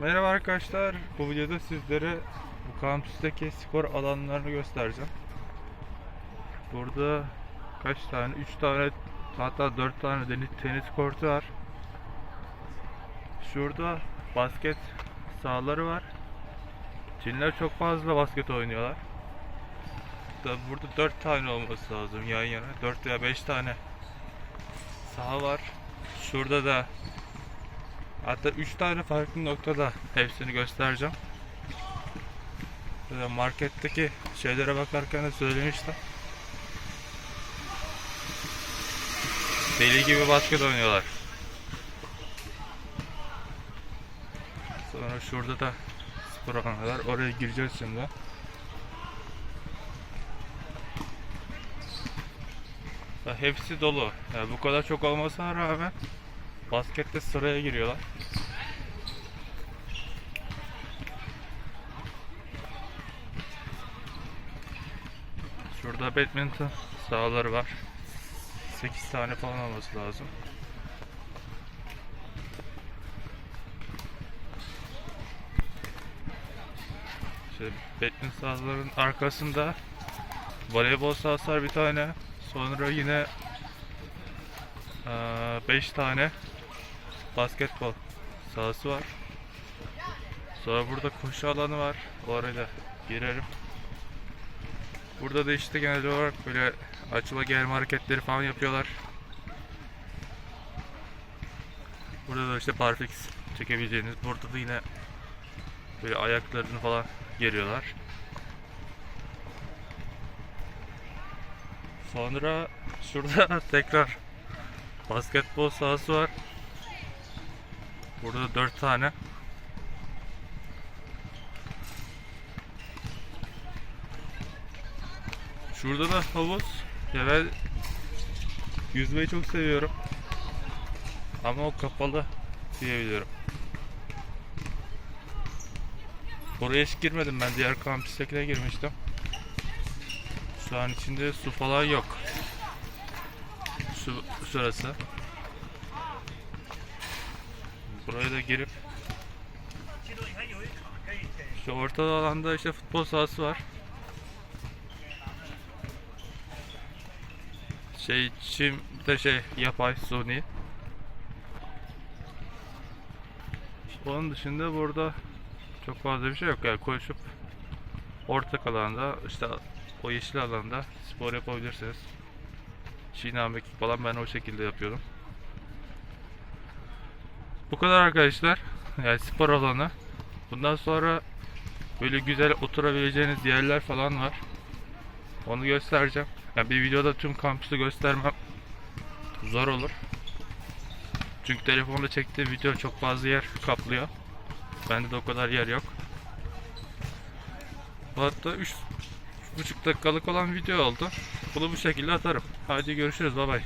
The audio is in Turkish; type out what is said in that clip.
Merhaba arkadaşlar. Bu videoda sizlere bu kampüsteki spor alanlarını göstereceğim. Burada kaç tane? 3 tane hatta 4 tane deniz tenis kortu var. Şurada basket sahaları var. Çinler çok fazla basket oynuyorlar. Da burada 4 tane olması lazım yan yana. 4 veya 5 tane saha var. Şurada da Hatta 3 tane farklı noktada hepsini göstereceğim. Böyle marketteki şeylere bakarken de söylemiştim. Deli gibi basket oynuyorlar. Sonra şurada da spor alanı var. Oraya gireceğiz şimdi. Hepsi dolu. Yani bu kadar çok olmasına rağmen baskette sıraya giriyorlar. Şurada badminton sahaları var. 8 tane falan olması lazım. İşte badminton sahalarının arkasında voleybol sahası var bir tane. Sonra yine 5 tane basketbol sahası var. Sonra burada koşu alanı var. Oraya girerim. Burada da işte genel olarak böyle açıla gelme hareketleri falan yapıyorlar. Burada da işte barfix çekebileceğiniz. Burada da yine böyle ayaklarını falan geriyorlar. Sonra şurada tekrar basketbol sahası var. Burada 4 tane. Şurada da havuz. Ya ben yüzmeyi çok seviyorum. Ama o kapalı diyebiliyorum. Oraya hiç girmedim ben. Diğer kampüstekine girmiştim. Şu an içinde su falan yok. Su şurası. Buraya da girip şu orta alanda işte futbol sahası var. Şey çim de şey yapay suni. Onun dışında burada çok fazla bir şey yok yani koşup ortak alanda işte o yeşil alanda spor yapabilirsiniz. Şina mekik falan ben o şekilde yapıyorum. Bu kadar arkadaşlar. Yani spor alanı. Bundan sonra böyle güzel oturabileceğiniz yerler falan var. Onu göstereceğim. Yani bir videoda tüm kampüsü göstermem zor olur. Çünkü telefonda çektiğim video çok fazla yer kaplıyor. Bende de o kadar yer yok. Hatta 3 buçuk dakikalık olan video oldu. Bunu bu şekilde atarım. Hadi görüşürüz. Bay bay.